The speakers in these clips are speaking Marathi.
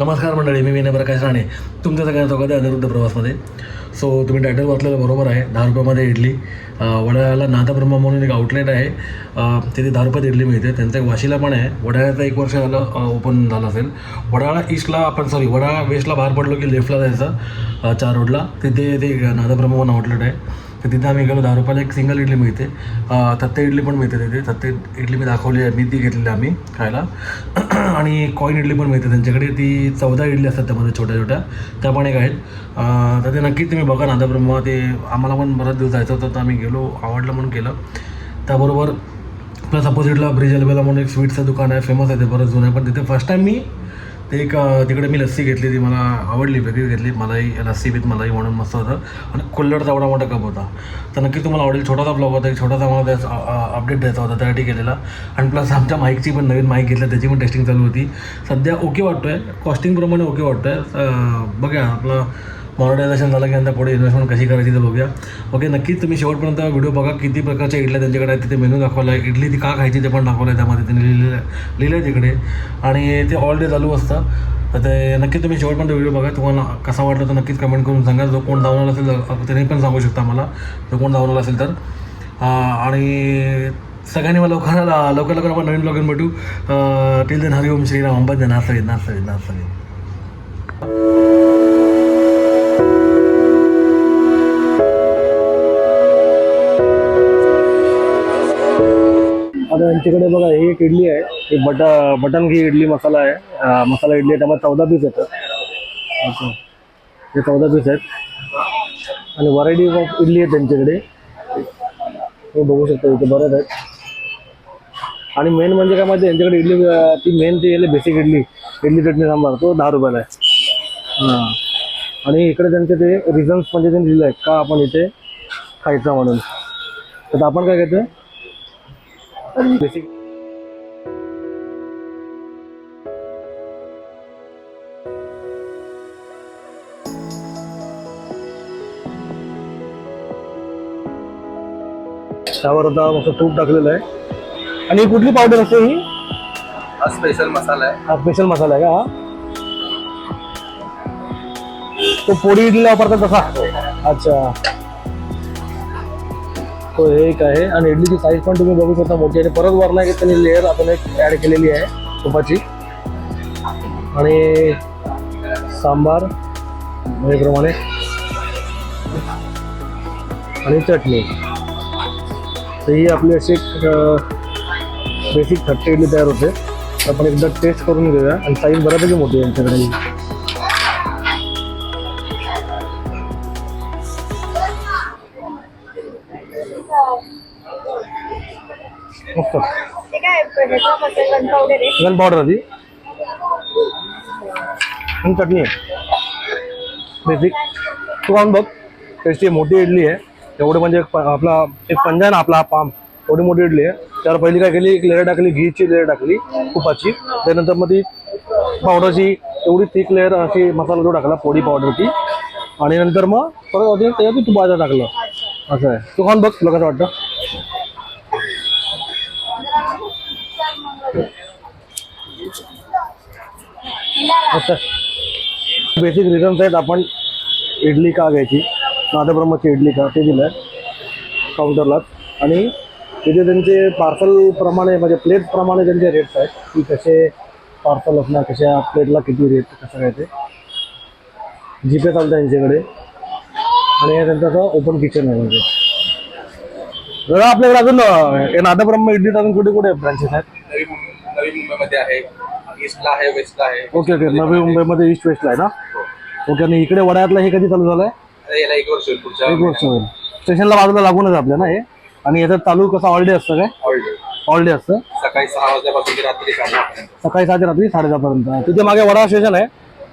नमस्कार मंडळी मी विनय प्रकाश राणे तुमचं सगळ्यांचं स्वागत आहे अनिरुद्ध प्रवासमध्ये. सो तुम्ही टायटल वाचलेलं बरोबर आहे दहा रुपयामध्ये इडली. वडाळ्याला नाथब्रह्मा म्हणून एक आउटलेट आहे. तिथे दहा रुपयात इडली मिळते. त्यांचं एक वाशीला पण आहे. वडाळ्याचं एक वर्ष झालं ओपन झालं असेल. वडाळा ईस्टला आपण सॉरी वडाळा वेस्टला बाहेर पडलो की लेफ्टला जायचं चार रोडला तिथे ते नाथब्रह्मा म्हणून आउटलेट आहे. तर तिथं आम्ही गेलो दहा रुपयाला एक सिंगल इडली मिळते. तत्ते इडली पण मिळते तिथे. तत्ते इडली मी दाखवली आहे मी ती घेतलेली आम्ही खायला. आणि कॉईन इडली पण मिळते त्यांच्याकडे. ती चौदा इडली असतात त्यामध्ये छोट्या छोट्या. त्या पण एक आहेत. तर ते नक्कीच तुम्ही बघा ना ब्रह्मा ते आम्हाला पण बराच दिवस जायचं होतं तर आम्ही गेलो आवडलं म्हणून केलं. त्याबरोबर प्लस अपोजिटला ब्रिज अलबेला म्हणून एक स्वीटचं दुकान आहे फेमस आहे ते बरंच जुनं आहे. पण तिथे फर्स्ट टाईम मी ते एक तिकडे मी लस्सी घेतली ती मला आवडली वेगळी घेतली मलाई लस्सी विथ मलाई म्हणून मस्त होतं. आणि कुल्लडचा एवढा मोठा कप होता. तर नक्की तुम्हाला आवडेल छोटासा ब्लॉग होता एक छोटासा मला त्याचा अपडेट द्यायचा होता त्यासाठी केलेला. आणि प्लस आमच्या माईकची पण नवीन माईक घेतली त्याची पण टेस्टिंग चालू होती. सध्या ओके वाटतो आहे कॉस्टिंगप्रमाणे ओके वाटतो आहे बघा आपलं मॉनिटायझेशन झालं की नंतर पुढे इन्व्हेस्टमेंट कशी करायची ते बघूया. ओके नक्कीच तुम्ही शेवटपर्यंत व्हिडिओ बघा. किती प्रकारच्या इडल्या त्यांच्याकडे आहेत तिथे मेनू दाखवला आहे इडली ती का खायची ते पण दाखवलं आहे त्यामध्ये. त्यांनी लिहिलेलं आहे. लिहिलं आहे तिकडे. आणि ते ऑल डे चालू असतं. तर ते नक्की तुम्ही शेवटपर्यंत व्हिडिओ बघा. तुम्हाला कसा वाटला तर नक्कीच कमेंट करून सांगा. जो कोण धावणार असेल त्याने पण सांगू शकता मला. जो कोण धावणार असेल तर. आणि सगळ्यांनी मला लवकर लवकर लवकर आपण नवीन ब्लॉग भेटू. Till then Hariom Shriram. अंबद नासरी नासरी नासरी आणि यांच्याकडे बघा ही एक इडली आहे. ही बट बटन घी इडली मसाला आहे. मसाला इडली आहे त्यामध्ये चौदा पीस येतात. अच्छा. हे चौदा पीस आहेत. आणि व्हरायटी ऑफ इडली आहे त्यांच्याकडे. हे बघू शकतो इथे बरंच आहेत. आणि मेन म्हणजे काय माहिती यांच्याकडे इडली ती मेन ती आहे बेसिक इडली इडली चटणी सांबार तो दहा रुपयाला आहे. हां. आणि इकडे त्यांचे ते रिझन्स म्हणजे त्यांनी दिलं आहे का आपण इथे खायचं म्हणून. तर आपण काय घेतोय बेसिक त्यावर आता मस्त तूप टाकलेलं आहे. आणि ही कुठली पावडर असते ही? हा स्पेशल मसाला आहे. हा स्पेशल मसाला आहे का? हा तो पोळी इडलीला वापरतात तसा? अच्छा. तो हे एक आहे. आणि इडलीची साईज पण तुम्ही बघू शकता मोठी आहे. परत वरला एक त्यांनी लेअर आपण एक ॲड केलेली आहे तुपाची. आणि सांबार याप्रमाणे आणि चटणी. तर ही आपली अशी बेसिक थट्टी इडली तयार होते. तर आपण एकदा टेस्ट करून घेऊया. आणि साईज बऱ्यापैकी मोठी आहे यांच्याकडे गन पावडर आधी. आणि चटणी आहे बेसिक तू खाऊन बघ. त्याची मोठी इडली आहे. एवढं म्हणजे आपला एक पंजा आहे ना आपला पाम. एवढी मोठी इडली आहे. त्यावर पहिली काय केली? एक लेअर टाकली घीची लेअर टाकली तुपाची. त्यानंतर मग ती पावडरची एवढी थिक लेअर अशी मसाला जो टाकला पोळी पावडरची आणि नंतर मग परत अजून त्याच्यात तुपाचा टाकलं. असं आहे. तू खाऊन बघ? तुला कसं वाटतं? अच्छा बेसिक रिझन्स आहेत आपण इडली का घ्यायची? नादब्रह्माची इडली का? ते दिलं आहे काउंटरलाच आणि तिथे त्यांचे पार्सल प्रमाणे म्हणजे प्लेट प्रमाणे त्यांचे रेट्स आहेत. की कसे पार्सल असणार कशा प्लेटला किती रेट कसं काय ते. जीपे चालतं यांच्याकडे. आणि हे त्यांचं असं ओपन किचन आहे म्हणजे. जरा आपल्याकडे अजून हे नादब्रह्म इडली अजून कुठे कुठे ब्रांचेस आहेत? नवी मुं- नवी मुंबईमध्ये आहे. ईस्टला आहे वेस्टला आहे. Okay okay. नवी मुंबईमध्ये ईस्ट वेस्टला आहे ना? ओके आणि इकडे वड्यातला हे कधी चालू झालं आहे आता याला एक वर्ष होईल पुढच्या एक वर्ष होईल. स्टेशनला बाजूला लागूनच आपल्या ना हे? आणि याचं चालू कसं ऑल डे असतं काय? ऑलरेडी ऑल डे असतं. सकाळी सहा वाजल्यापासून ते रात्री सकाळी सात रात्री साडेदहापर्यंत तिथे मागे वडा स्टेशन आहे.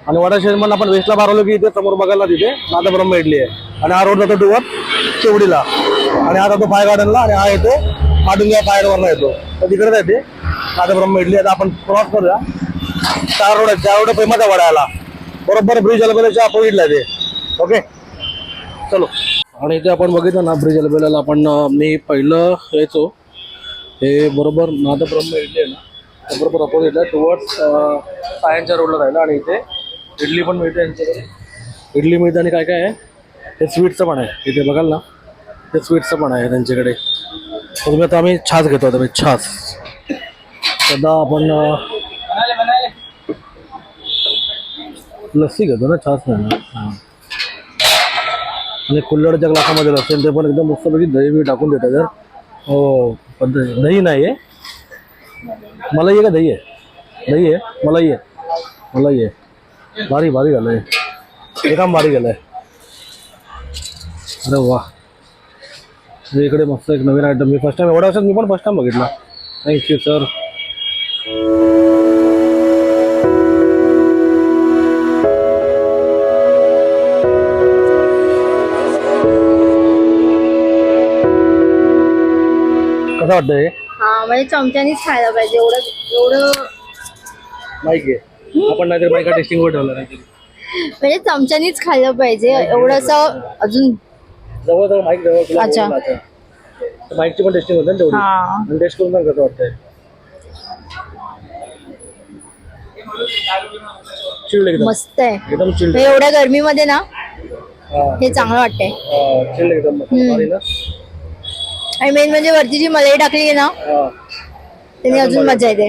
आणि वडा शेजमधून आपण वेस्टला बारवलो की इथे समोर बघायला तिथे नादब्रह्म इडली आहे. आणि हा रोड जातो डुवर शेवडीला आणि हा जातो फाय गार्डनला आणि हा येतो माडुंग्या फायरवरला येतो. तर तिकडेच आहे ते नादब्रह्म इडली आता आपण क्रॉस करूया. चार रोड आहे चार रोड फेमस आहे वड्याला. बरोबर ब्रिज अलबेलाच्या अपोजिटला आहे ते. ओके चलो. आणि इथे आपण बघितलं ना ब्रिज अलबेलाला आपण मी पहिलं यायचो. हे बरोबर नादब्रह्म इडली आहे ना. बरोबर अपोजिटला टुवर्ड्स सायनच्या रोडला राहिलं. आणि इथे इडली पण मिळते यांच्याकडे. इडली मिळते आणि काय काय आहे? हे स्वीटचं पण आहे. इथे बघाल ना. ते स्वीटचं पण आहे त्यांच्याकडे. तुम्ही आता आम्ही छास घेतो आता मी छास. सध्या आपण लस्सी घेतो ना छास नाही हां. म्हणजे आणि कुल्लडच्या ग्लासामध्ये असेल ते पण एकदम मस्तपैकी दही बी टाकून देतात जर. हो पण दही नाही आहे. मलाही आहे का दही आहे? दही आहे? मलाही आहे. मलाही आहे. भारी भारी झालं आहे एकदम भारी गेलं आहे अरे वा. हे इकडे मस्त एक नवीन आयटम मी फर्स्ट टाइम एवढ्या वर्षात मी पण फर्स्ट टाइम बघितला. थँक्यू सर कसं वाटतं हे? म्हणजे चमच्यानीच खायला पाहिजे. एवढं एवढं माईक आहे. आपण नाहीतर ठेवलं नाही म्हणजे चमच्यानीच खायला पाहिजे. एवढं असं अजून जवळ जवळ माईक जवळ तुला अच्छा. आता. माईकची पण टेस्टिंग होते ना तेवढी. हा. आणि टेस्ट करून सांग कसं वाटतंय? चिल्ड एकदम. मस्त आहे. एकदम चिल्ड. हे एवढ्या गरमीमध्ये ना हे. चांगलं वाटतंय. चिल्ड एकदम मस्त. हम्म. भारी ना? आणि मेन म्हणजे वरती जी मलाई टाकली आहे ना हा. त्याने अजून मजा येते.